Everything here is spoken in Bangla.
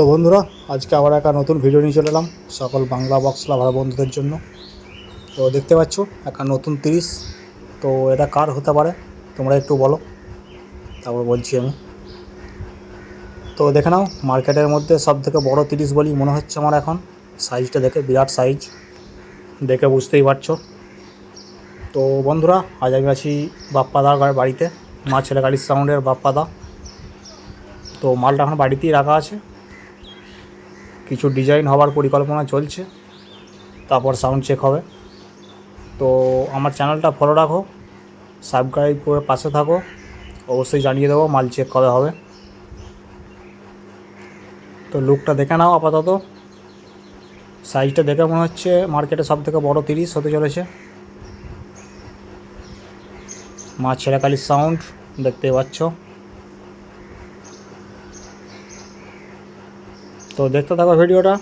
তো বন্ধুরা, আজকে আবার একটা নতুন ভিডিও নিয়ে চলে এলাম সকল বাংলা বক্স লাভার বন্ধুদের জন্য। তো দেখতে পাচ্ছ, একটা নতুন তিরিশ। তো এটা কার হতে পারে, তোমরা একটু বলো। তারপর বলছি আমি। তো দেখে নাও মার্কেটের মধ্যে সব থেকে বড়ো তিরিশ বলি মনে হচ্ছে আমার এখন। সাইজটা দেখে, বিরাট সাইজ দেখে বুঝতেই পারছ। তো বন্ধুরা, আজ আমি আছি বাপ্পাদার বাড়িতে, মা ছেলে গাড়ির সাউন্ডের বাপ্পাদা। তো মালটা এখন বাড়িতেই রাখা আছে। কিছু ডিজাইন হওয়ার পরিকল্পনা চলছে, তারপর সাউন্ড চেক হবে। তো আমার চ্যানেলটা ফলো রাখো সাবস্ক্রাইব করে পাশে থাকো, অবশ্যই জানিয়ে দেবো, মাল চেক কবে হবে। তো লুকটা দেখে নাও আপাতত। সাইজটা দেখে মনে হচ্ছে মার্কেটে সব থেকে বড়ো তিরিশ হতে চলেছে। মা ছেড়াকালির সাউন্ড দেখতেই পাচ্ছ। তো দেখতে থাকো ভিডিওটা।